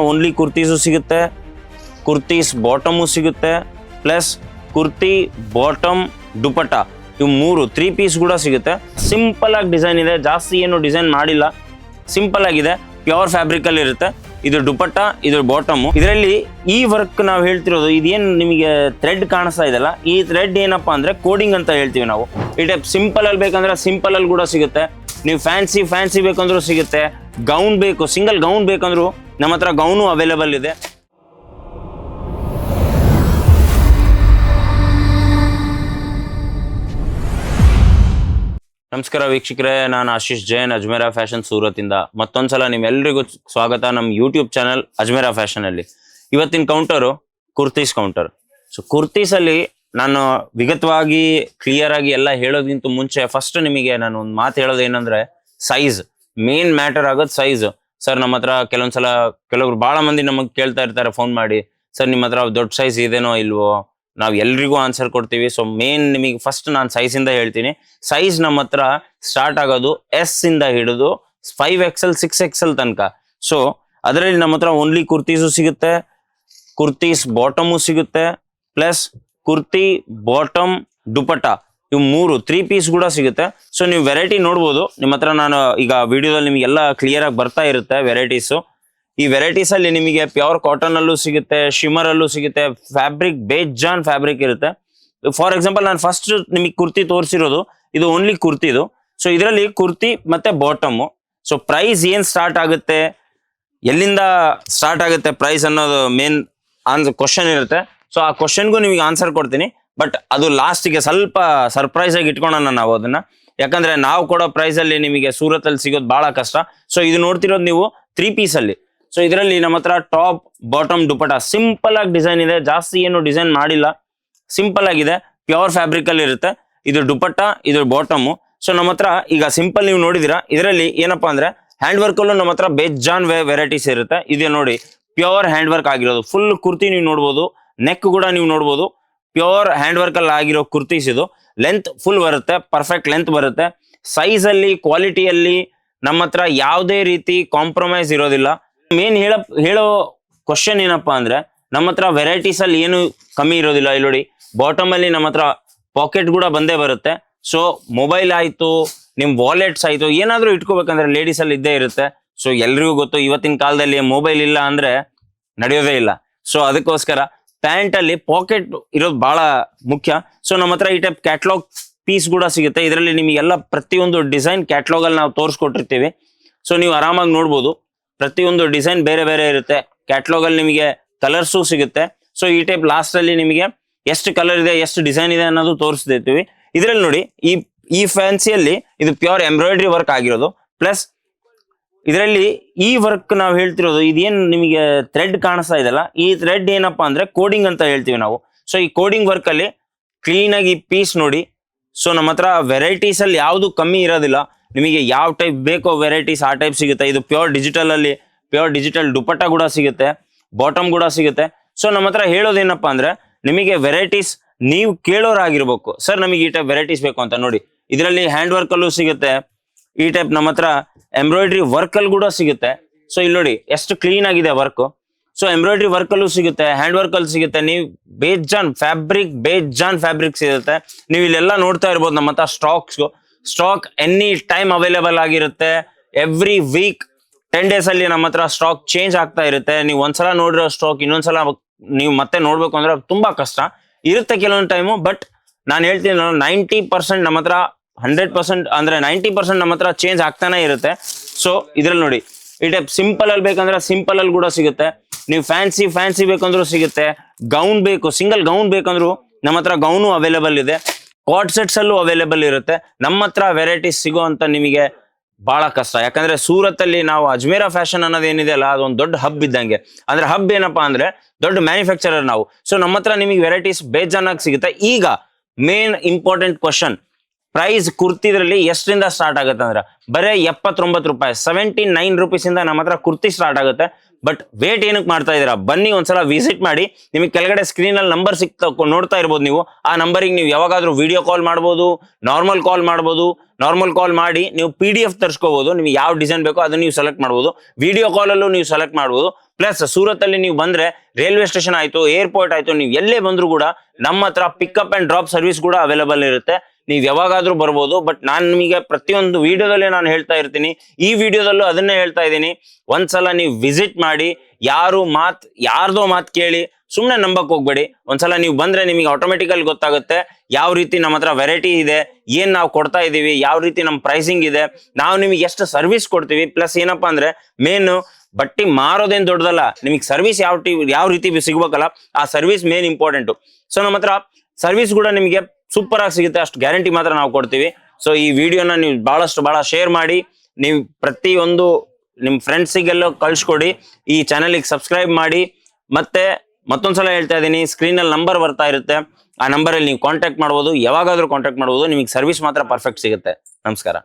Only kurtis ಸಿಗುತ್ತೆ kurtis bottom ಸಿಗುತ್ತೆ plus kurti bottom dupatta ಇವು ಮೂರು ತ್ರೀ ಪೀಸ್ ಕೂಡ ಸಿಗುತ್ತೆ. ಸಿಂಪಲ್ ಆಗಿ ಡಿಸೈನ್ ಇದೆ, ಜಾಸ್ತಿ ಏನು ಡಿಸೈನ್ ಮಾಡಿಲ್ಲ. ಸಿಂಪಲ್ ಆಗಿದೆ ಪ್ಯೂರ್ ಫ್ಯಾಬ್ರಿಕ್ ಅಲ್ಲಿ ಇರುತ್ತೆ. ಇದು ದುಪಟ್ಟ, ಇದು ಬಾಟಮು ಇದರಲ್ಲಿ ಈ ವರ್ಕ್ ನಾವು ಹೇಳ್ತಿರೋದು, ಇದೇನು ನಿಮಗೆ ಥ್ರೆಡ್ ಕಾಣಿಸ್ತಾ ಇದೆಲ್ಲ ಈ ಥ್ರೆಡ್ ಏನಪ್ಪಾ ಅಂದ್ರೆ ಕೋಡಿಂಗ್ ಅಂತ ಹೇಳ್ತೀವಿ ನಾವು. ಈ ಟೈಪ್ ಸಿಂಪಲ್ ಅಲ್ಲಿ ಬೇಕಂದ್ರೆ ಸಿಂಪಲ್ ಅಲ್ಲಿ ಕೂಡ ಸಿಗುತ್ತೆ. ನೀವು ಫ್ಯಾನ್ಸಿ ಫ್ಯಾನ್ಸಿ ಬೇಕಂದ್ರೂ ಸಿಗುತ್ತೆ. ಗೌನ್ ಬೇಕು ಸಿಂಗಲ್ ಗೌನ್ ಬೇಕಂದ್ರೂ ನಮ್ಮ ಹತ್ರ ಗೌನು ಅವೈಲೇಬಲ್ ಇದೆ. ನಮಸ್ಕಾರ ವೀಕ್ಷಕರೇ, ನಾನು ಆಶೀಶ್ ಜೈನ್, ಅಜ್ಮೇರಾ ಫ್ಯಾಷನ್ ಸೂರತ್ ಇಂದ ಮತ್ತೊಂದ್ಸಲ ನಿಮ್ಮೆಲ್ಲರಿಗೂ ಸ್ವಾಗತ ನಮ್ಮ ಯೂಟ್ಯೂಬ್ ಚಾನಲ್ ಅಜ್ಮೇರಾ ಫ್ಯಾಷನ್ ಅಲ್ಲಿ. ಇವತ್ತಿನ ಕೌಂಟರು ಕುರ್ತೀಸ್ ಕೌಂಟರ್ ಸೊ ಕುರ್ತೀಸಲ್ಲಿ ನಾನು ವಿಗತವಾಗಿ ಕ್ಲಿಯರ್ ಆಗಿ ಎಲ್ಲ ಹೇಳೋದಕ್ಕಿಂತ ಮುಂಚೆ ಫಸ್ಟ್ ನಿಮಗೆ ನಾನು ಒಂದು ಮಾತು ಹೇಳೋದು ಏನಂದ್ರೆ ಸೈಜ್ ಮೇನ್ ಮ್ಯಾಟರ್ ಆಗೋದು ಸೈಜ್ ಸರ್ ನಮ್ಮ ಹತ್ರ ಕೆಲವೊಂದ್ಸಲ ಕೆಲವರು ಬಹಳ ಮಂದಿ ನಮಗೆ ಕೇಳ್ತಾ ಇರ್ತಾರೆ ಫೋನ್ ಮಾಡಿ. ಸರ್ ನಿಮ್ಮ ಹತ್ರ ದೊಡ್ಡ ಸೈಜ್ ಇದೇನೋ ಇಲ್ವೋ? ನಾವು ಎಲ್ರಿಗೂ ಆನ್ಸರ್ ಕೊಡ್ತೀವಿ. ಸೊ ಮೇನ್ ನಿಮಗೆ ಫಸ್ಟ್ ನಾನು ಇಂದ ಹೇಳ್ತೀನಿ. ಸೈಜ್ ನಮ್ಮ ಹತ್ರ ಸ್ಟಾರ್ಟ್ ಆಗೋದು ಎಸ್ ಇಂದ ಹಿಡಿದು ಫೈವ್ ಎಕ್ಸೆಲ್ ಸಿಕ್ಸ್ ಎಕ್ಸೆಲ್ ತನಕ. ಸೊ ಅದರಲ್ಲಿ ನಮ್ಮ ಹತ್ರ ಓನ್ಲಿ ಕುರ್ತೀಸು ಸಿಗುತ್ತೆ. ಕುರ್ತೀಸ್ ಬಾಟಮು ಸಿಗುತ್ತೆ. Plus kurti bottom dupatta. ಇವು ಮೂರು ತ್ರೀ ಪೀಸ್ ಕೂಡ ಸಿಗುತ್ತೆ. ಸೊ ನೀವು ವೆರೈಟಿ ನೋಡ್ಬೋದು. ನಿಮ್ಮ ಹತ್ರ ನಾನು ಈಗ ವಿಡಿಯೋದಲ್ಲಿ ನಿಮಗೆಲ್ಲ ಕ್ಲಿಯರ್ ಆಗಿ ಬರ್ತಾ ಇರುತ್ತೆ ವೆರೈಟೀಸು ಈ ವೆರೈಟೀಸ್ ಅಲ್ಲಿ ನಿಮಗೆ ಪ್ಯೂರ್ ಕಾಟನ್ ಅಲ್ಲೂ ಸಿಗುತ್ತೆ ಶಿಮರ್ ಅಲ್ಲೂ ಸಿಗುತ್ತೆ ಫ್ಯಾಬ್ರಿಕ್ ಬೇಜಾನ್ ಫ್ಯಾಬ್ರಿಕ್ ಇರುತ್ತೆ. ಫಾರ್ ಎಕ್ಸಾಂಪಲ್ ನಾನು ಫಸ್ಟ್ ನಿಮಗೆ ಕುರ್ತಿ ತೋರಿಸಿರೋದು, ಇದು ಓನ್ಲಿ ಕುರ್ತಿದು ಸೊ ಇದರಲ್ಲಿ ಕುರ್ತಿ ಮತ್ತೆ ಬಾಟಮ್ ಸೊ ಪ್ರೈಸ್ ಏನ್ ಸ್ಟಾರ್ಟ್ ಆಗುತ್ತೆ, ಎಲ್ಲಿಂದ ಸ್ಟಾರ್ಟ್ ಆಗುತ್ತೆ ಪ್ರೈಸ್ ಅನ್ನೋದು ಮೇನ್ ಆನ್ಸರ್ ಕ್ವಶನ್ ಇರುತ್ತೆ. ಸೊ ಆ ಕ್ವಶನ್ಗೂ ನಿಮಗೆ ಆನ್ಸರ್ ಕೊಡ್ತೀನಿ. ಬಟ್ ಅದು ಲಾಸ್ಟಿಗೆ ಸ್ವಲ್ಪ ಸರ್ಪ್ರೈಸ್ ಆಗಿ ಇಟ್ಕೊಳ್ಳೋಣ ನಾವು ಅದನ್ನ. ಯಾಕಂದ್ರೆ ನಾವು ಕೊಡೋ ಪ್ರೈಸ್ ಅಲ್ಲಿ ನಿಮಗೆ ಸೂರತ್ ಅಲ್ಲಿ ಸಿಗೋದು ಬಹಳ ಕಷ್ಟ. ಸೊ ಇದು ನೋಡ್ತಿರೋದು ನೀವು ತ್ರೀ ಪೀಸ್ ಅಲ್ಲಿ. ಸೊ ಇದರಲ್ಲಿ ನಮ್ಮ ಹತ್ರ ಟಾಪ್ ಬಾಟಮ್ ದುಪಟ ಸಿಂಪಲ್ ಆಗಿ ಡಿಸೈನ್ ಇದೆ. ಜಾಸ್ತಿ ಏನು ಡಿಸೈನ್ ಮಾಡಿಲ್ಲ. ಸಿಂಪಲ್ ಆಗಿದೆ. ಪ್ಯೂರ್ ಫ್ಯಾಬ್ರಿಕ್ ಅಲ್ಲಿ ಇರುತ್ತೆ. ಇದು ದುಪಟ್ಟ, ಇದು ಬಾಟಮ್ ಸೊ ನಮ್ಮ ಹತ್ರ ಈಗ ಸಿಂಪಲ್ ನೀವು ನೋಡಿದಿರಾ. ಇದರಲ್ಲಿ ಏನಪ್ಪಾ ಅಂದ್ರೆ ಹ್ಯಾಂಡ್ ವರ್ಕ್ ಅಲ್ಲೂ ನಮ್ಮ ಹತ್ರ ಬೇಜಾನ್ ವೆರೈಟೀಸ್ ಇರುತ್ತೆ. ಇದೆ ನೋಡಿ ಪ್ಯೂರ್ ಹ್ಯಾಂಡ್ ವರ್ಕ್ ಆಗಿರೋದು. ಫುಲ್ ಕುರ್ತಿ ನೀವು ನೋಡ್ಬೋದು. ನೆಕ್ ಕೂಡ ನೀವು ನೋಡ್ಬೋದು. ಪ್ಯೂರ್ ಹ್ಯಾಂಡ್ ವರ್ಕ್ ಅಲ್ಲಿ ಆಗಿರೋ ಕುರ್ತೀಸ್ ಇದು. ಲೆಂತ್ ಫುಲ್ ಬರುತ್ತೆ ಪರ್ಫೆಕ್ಟ್ ಲೆಂತ್ ಬರುತ್ತೆ. ಸೈಜ್ ಅಲ್ಲಿ ಕ್ವಾಲಿಟಿಯಲ್ಲಿ ನಮ್ಮ ಹತ್ರ ಯಾವುದೇ ರೀತಿ ಕಾಂಪ್ರಮೈಸ್ ಇರೋದಿಲ್ಲ. ಮೇನ್ ಹೇಳ, ಹೇಳೋ ಕ್ವಶನ್ ಏನಪ್ಪಾ ಅಂದ್ರೆ, ನಮ್ಮ ಹತ್ರ ವೆರೈಟೀಸ್ ಅಲ್ಲಿ ಏನು ಕಮ್ಮಿ ಇರೋದಿಲ್ಲ, ಇಲ್ಲಿ ನೋಡಿ. ಬಾಟಮ್ ಅಲ್ಲಿ ನಮ್ಮ ಹತ್ರ ಪಾಕೆಟ್ ಕೂಡ ಬಂದೇ ಬರುತ್ತೆ. ಸೊ ಮೊಬೈಲ್ ಆಯ್ತು, ನಿಮ್ ವಾಲೆಟ್ಸ್ ಆಯ್ತು, ಏನಾದ್ರೂ ಇಟ್ಕೋಬೇಕಂದ್ರೆ ಲೇಡೀಸ್ ಅಲ್ಲಿ ಇದ್ದೇ ಇರುತ್ತೆ. ಸೊ ಎಲ್ರಿಗೂ ಗೊತ್ತು, ಇವತ್ತಿನ ಕಾಲದಲ್ಲಿ ಮೊಬೈಲ್ ಇಲ್ಲ ಅಂದ್ರೆ ನಡೆಯೋದೇ ಇಲ್ಲ. ಸೊ ಅದಕ್ಕೋಸ್ಕರ ಪ್ಯಾಂಟ್ ಅಲ್ಲಿ ಪಾಕೆಟ್ ಇರೋದು ಬಹಳ ಮುಖ್ಯ. ಸೊ ನಮ್ಮ ಹತ್ರ ಈ ಟೈಪ್ ಕ್ಯಾಟ್ಲಾಗ್ ಪೀಸ್ ಕೂಡ ಸಿಗುತ್ತೆ. ಇದರಲ್ಲಿ ನಿಮಗೆಲ್ಲ ಪ್ರತಿಯೊಂದು ಡಿಸೈನ್ ಕ್ಯಾಟ್ಲಾಗ್ ಅಲ್ಲಿ ನಾವು ತೋರಿಸ್ಕೊಟ್ಟಿರ್ತೀವಿ. ಸೊ ನೀವು ಆರಾಮಾಗಿ ನೋಡ್ಬೋದು. ಪ್ರತಿಯೊಂದು ಡಿಸೈನ್ ಬೇರೆ ಬೇರೆ ಇರುತ್ತೆ. ಕ್ಯಾಟ್ಲಾಗ್ ಅಲ್ಲಿ ನಿಮಗೆ ಕಲರ್ಸು ಸಿಗುತ್ತೆ. ಸೊ ಈ ಟೈಪ್ ಲಾಸ್ಟ್ ಅಲ್ಲಿ ನಿಮಗೆ ಎಷ್ಟು ಕಲರ್ ಇದೆ, ಎಷ್ಟು ಡಿಸೈನ್ ಇದೆ ಅನ್ನೋದು ತೋರಿಸ್ತಿರ್ತೀವಿ. ಇದರಲ್ಲಿ ನೋಡಿ, ಈ ಈ ಫ್ಯಾನ್ಸಿಯಲ್ಲಿ ಇದು ಪ್ಯೂರ್ ಎಂಬ್ರಾಯ್ಡ್ರಿ ವರ್ಕ್ ಆಗಿರೋದು. ಪ್ಲಸ್ ಇದರಲ್ಲಿ ಈ ವರ್ಕ್ ನಾವು ಹೇಳ್ತಿರೋದು ಇದೇನು ನಿಮಗೆ ಥ್ರೆಡ್ ಕಾಣಿಸ್ತಾ ಇದೆಲ್ಲ ಈ ಥ್ರೆಡ್ ಏನಪ್ಪಾ ಅಂದ್ರೆ ಕೋಡಿಂಗ್ ಅಂತ ಹೇಳ್ತೀವಿ ನಾವು. ಸೊ ಈ ಕೋಡಿಂಗ್ ವರ್ಕ್ ಅಲ್ಲಿ ಕ್ಲೀನ್ ಆಗಿ ಪೀಸ್ ನೋಡಿ. ಸೊ ನಮ್ಮ ಹತ್ರ ವೆರೈಟೀಸ್ ಅಲ್ಲಿ ಯಾವುದು ಕಮ್ಮಿ ಇರೋದಿಲ್ಲ. ನಿಮಗೆ ಯಾವ ಟೈಪ್ ಬೇಕೋ ವೆರೈಟೀಸ್ ಆ ಟೈಪ್ ಸಿಗುತ್ತೆ. ಇದು ಪ್ಯೂರ್ ಡಿಜಿಟಲ್ ಅಲ್ಲಿ ಪ್ಯೂರ್ ಡಿಜಿಟಲ್ ದುಪಟ್ಟ ಕೂಡ ಸಿಗುತ್ತೆ. ಬಾಟಮ್ ಕೂಡ ಸಿಗುತ್ತೆ. ಸೊ ನಮ್ಮ ಹತ್ರ ಹೇಳೋದೇನಪ್ಪ ಅಂದ್ರೆ ನಿಮಗೆ ವೆರೈಟೀಸ್ ನೀವು ಕೇಳೋರಾಗಿರ್ಬೇಕು. ಸರ್ ನಮಗೆ ಈ ಟೈಪ್ ವೆರೈಟೀಸ್ ಬೇಕು ಅಂತ ನೋಡಿ. ಇದರಲ್ಲಿ ಹ್ಯಾಂಡ್ ವರ್ಕ್ ಅಲ್ಲೂ ಸಿಗುತ್ತೆ. ಈ ಟೈಪ್ ನಮ್ಮ ಹತ್ರ ಎಂಬ್ರಾಯ್ಡ್ರಿ ವರ್ಕ್ ಅಲ್ಲಿ ಕೂಡ ಸಿಗುತ್ತೆ. ಸೊ ಇಲ್ಲಿ ನೋಡಿ, ಎಷ್ಟು ಕ್ಲೀನ್ ಆಗಿದೆ ವರ್ಕ್ ಸೊ ಎಂಬ್ರಾಯ್ಡ್ರಿ ವರ್ಕ್ ಅಲ್ಲೂ ಸಿಗುತ್ತೆ ಹ್ಯಾಂಡ್ ವರ್ಕ್ ಅಲ್ಲಿ ಸಿಗುತ್ತೆ. ನೀವು ಬೇಜಾನ್ ಫ್ಯಾಬ್ರಿಕ್ ಬೇಜಾನ್ ಫ್ಯಾಬ್ರಿಕ್ ಸಿಗುತ್ತೆ. ನೀವು ಇಲ್ಲೆಲ್ಲ ನೋಡ್ತಾ ಇರ್ಬೋದು ನಮ್ಮ ಹತ್ರ stocks stock any time available ಆಗಿರುತ್ತೆ. ಎವ್ರಿ ವೀಕ್ ಟೆನ್ ಡೇಸ್ ಅಲ್ಲಿ ನಮ್ಮ ಹತ್ರ ಸ್ಟಾಕ್ ಚೇಂಜ್ ಆಗ್ತಾ ಇರುತ್ತೆ. ನೀವು ಒಂದ್ಸಲ ನೋಡಿರೋ ಸ್ಟಾಕ್ ಇನ್ನೊಂದ್ಸಲ ನೀವು ಮತ್ತೆ ನೋಡ್ಬೇಕು ಅಂದ್ರೆ ತುಂಬಾ ಕಷ್ಟ. ಇರುತ್ತೆ ಕೆಲವೊಂದು ಟೈಮು ಬಟ್ ನಾನು ಹೇಳ್ತೀನಿ ನೈಂಟಿ ಪರ್ಸೆಂಟ್ ನಮ್ಮ ಹತ್ರ ಹಂಡ್ರೆಡ್ ಪರ್ಸೆಂಟ್ ಅಂದ್ರೆ ನೈಂಟಿ ಪರ್ಸೆಂಟ್ ನಮ್ಮ ಹತ್ರ ಚೇಂಜ್ ಆಗ್ತಾನೆ ಇರುತ್ತೆ. ಸೊ ಇದ್ರಲ್ಲಿ ನೋಡಿ, ಈ ಟೈಪ್ ಸಿಂಪಲ್ ಅಲ್ಲಿ ಬೇಕಂದ್ರೆ ಸಿಂಪಲ್ ಅಲ್ಲಿ ಕೂಡ ಸಿಗುತ್ತೆ. ನೀವು ಫ್ಯಾನ್ಸಿ ಫ್ಯಾನ್ಸಿ ಬೇಕಂದ್ರೂ ಸಿಗುತ್ತೆ. ಗೌನ್ ಬೇಕು ಸಿಂಗಲ್ ಗೌನ್ ಬೇಕಂದ್ರು ನಮ್ಮ ಹತ್ರ ಗೌನು ಅವೈಲೇಬಲ್ ಇದೆ. ಕಾಟ್ ಸೆಟ್ಸ್ ಅಲ್ಲೂ ಅವೈಲೇಬಲ್ ಇರುತ್ತೆ. ನಮ್ಮ ಹತ್ರ ವೆರೈಟೀಸ್ ಸಿಗೋ ಅಂತ ನಿಮಗೆ ಬಹಳ ಕಷ್ಟ. ಯಾಕಂದ್ರೆ ಸೂರತ್ ಅಲ್ಲಿ ನಾವು ಅಜ್ಮೇರ ಫ್ಯಾಷನ್ ಅನ್ನೋದು ಏನಿದೆ ಅಲ್ಲ, ಅದೊಂದು ದೊಡ್ಡ ಹಬ್ ಇದ್ದಂಗೆ. ಅಂದ್ರೆ ಹಬ್ ಏನಪ್ಪಾ ಅಂದ್ರೆ ದೊಡ್ಡ ಮ್ಯಾನುಫ್ಯಾಕ್ಚರರ್ ನಾವು. ಸೊ ನಮ್ಮ ಹತ್ರ ನಿಮಗೆ ವೆರೈಟೀಸ್ ಬೇಜಾನಾಗಿ ಸಿಗುತ್ತೆ. ಈಗ ಮೇನ್ ಇಂಪಾರ್ಟೆಂಟ್ ಕ್ವಶನ್ ಪ್ರೈಸ್ ಕುರ್ತಿದ್ರಲ್ಲಿ ಎಷ್ಟರಿಂದ ಸ್ಟಾರ್ಟ್ ಆಗುತ್ತೆ ಅಂದ್ರೆ, ಬರೇ ಎಪ್ಪತ್ತೊಂಬತ್ತು ರೂಪಾಯಿ ಸೆವೆಂಟಿ ನೈನ್ ರುಪೀಸ್ ಇಂದ ನಮ್ಮ ಹತ್ರ ಕುರ್ತಿ ಸ್ಟಾರ್ಟ್ ಆಗುತ್ತೆ. ಬಟ್ ವೇಟ್ ಏನಕ್ಕೆ ಮಾಡ್ತಾ ಇದೀರಾ ಬನ್ನಿ ಒಂದ್ಸಲ ವಿಸಿಟ್ ಮಾಡಿ. ನಿಮಗೆ ಕೆಳಗಡೆ ಸ್ಕ್ರೀನ್ ಅಲ್ಲಿ ನಂಬರ್ ಸಿಕ್ತ ನೋಡ್ತಾ ಇರ್ಬೋದು ನೀವು. ಆ ನಂಬರಿಗೆ ನೀವು ಯಾವಾಗಾದ್ರೂ ವಿಡಿಯೋ ಕಾಲ್ ಮಾಡ್ಬೋದು ನಾರ್ಮಲ್ ಕಾಲ್ ಮಾಡ್ಬೋದು ನಾರ್ಮಲ್ ಕಾಲ್ ಮಾಡಿ, ನೀವು ಪಿ ಡಿ ಎಫ್ ತರಿಸ್ಕೋಬಹುದು ನಿಮ್ಗೆ ಯಾವ ಡಿಸೈನ್ ಬೇಕೋ ಅದನ್ನ ನೀವು ಸೆಲೆಕ್ಟ್ ಮಾಡ್ಬೋದು. ವಿಡಿಯೋ ಕಾಲಲ್ಲೂ ನೀವು ಸೆಲೆಕ್ಟ್ ಮಾಡ್ಬೋದು. ಪ್ಲಸ್ ಸೂರತ್ ಅಲ್ಲಿ ನೀವು ಬಂದ್ರೆ ರೈಲ್ವೆ ಸ್ಟೇಷನ್ ಆಯ್ತು ಏರ್ಪೋರ್ಟ್ ಆಯ್ತು, ನೀವು ಎಲ್ಲೇ ಬಂದ್ರು ಕೂಡ ನಮ್ಮ ಹತ್ರ ಪಿಕಪ್ ಅಂಡ್ ಡ್ರಾಪ್ ಸರ್ವಿಸ್ ಕೂಡ ಅವೈಲಬಲ್ ಇರುತ್ತೆ. ನೀವು ಯಾವಾಗಾದ್ರೂ ಬರ್ಬೋದು ಬಟ್ ನಾನು ನಿಮಗೆ ಪ್ರತಿಯೊಂದು ವಿಡಿಯೋದಲ್ಲೇ ನಾನು ಹೇಳ್ತಾ ಇರ್ತೀನಿ. ಈ ವಿಡಿಯೋದಲ್ಲೂ ಅದನ್ನೇ ಹೇಳ್ತಾ ಇದ್ದೀನಿ. ಒಂದ್ಸಲ ನೀವು ವಿಸಿಟ್ ಮಾಡಿ, ಯಾರು ಮಾತ್, ಯಾರ್ದೋ ಮಾತ್ ಕೇಳಿ ಸುಮ್ಮನೆ ನಂಬಕ್ ಹೋಗ್ಬೇಡಿ. ಒಂದ್ಸಲ ನೀವು ಬಂದ್ರೆ ನಿಮಗೆ ಆಟೋಮೆಟಿಕಲ್ ಗೊತ್ತಾಗುತ್ತೆ ಯಾವ ರೀತಿ ನಮ್ಮ ಹತ್ರ ವೆರೈಟಿ ಇದೆ, ಏನ್ ನಾವು ಕೊಡ್ತಾ ಇದೀವಿ, ಯಾವ ರೀತಿ ನಮ್ಮ ಪ್ರೈಸಿಂಗ್ ಇದೆ. ನಾವು ನಿಮಗೆ ಎಷ್ಟು ಸರ್ವಿಸ್ ಕೊಡ್ತೀವಿ ಪ್ಲಸ್ ಏನಪ್ಪಾ ಅಂದ್ರೆ ಮೇನ್ ಬಟ್ಟಿ ಮಾರೋದೇನ್ ದೊಡ್ಡದಲ್ಲ. ನಿಮಗೆ ಸರ್ವಿಸ್ ಯಾವ ಟಿ, ಯಾವ ರೀತಿ ಸಿಗ್ಬೇಕಲ್ಲ, ಆ ಸರ್ವಿಸ್ ಮೇನ್ ಇಂಪಾರ್ಟೆಂಟ್ ಸೊ ನಮ್ಮ ಹತ್ರ ಸರ್ವಿಸ್ ಕೂಡ ನಿಮಗೆ ಸೂಪರ್ ಆಗಿ ಸಿಗುತ್ತೆ, ಅಷ್ಟು ಗ್ಯಾರಂಟಿ ಮಾತ್ರ ನಾವು ಕೊಡ್ತೀವಿ. ಸೊ ಈ ವಿಡಿಯೋನ ನೀವು ಬಹಳಷ್ಟು ಬಹಳ ಶೇರ್ ಮಾಡಿ, ನೀವು ಪ್ರತಿಯೊಂದು ನಿಮ್ಮ ಫ್ರೆಂಡ್ಸಿಗೆಲ್ಲ ಕಳ್ಸಿಕೊಡಿ, ಈ ಚಾನಲಿಗೆ ಸಬ್ಸ್ಕ್ರೈಬ್ ಮಾಡಿ, ಮತ್ತೆ ಮತ್ತೊಂದ್ಸಲ ಹೇಳ್ತಾ ಇದ್ದೀನಿ ಸ್ಕ್ರೀನ್ ಅಲ್ಲಿ ನಂಬರ್ ಬರ್ತಾ ಇರುತ್ತೆ. ಆ ನಂಬರಲ್ಲಿ ನೀವು ಕಾಂಟ್ಯಾಕ್ಟ್ ಮಾಡ್ಬೋದು, ಯಾವಾಗಾದರೂ ಕಾಂಟ್ಯಾಕ್ಟ್ ಮಾಡ್ಬೋದು, ನಿಮಗೆ ಸರ್ವಿಸ್ ಮಾತ್ರ ಪರ್ಫೆಕ್ಟ್ ಸಿಗುತ್ತೆ. ನಮಸ್ಕಾರ.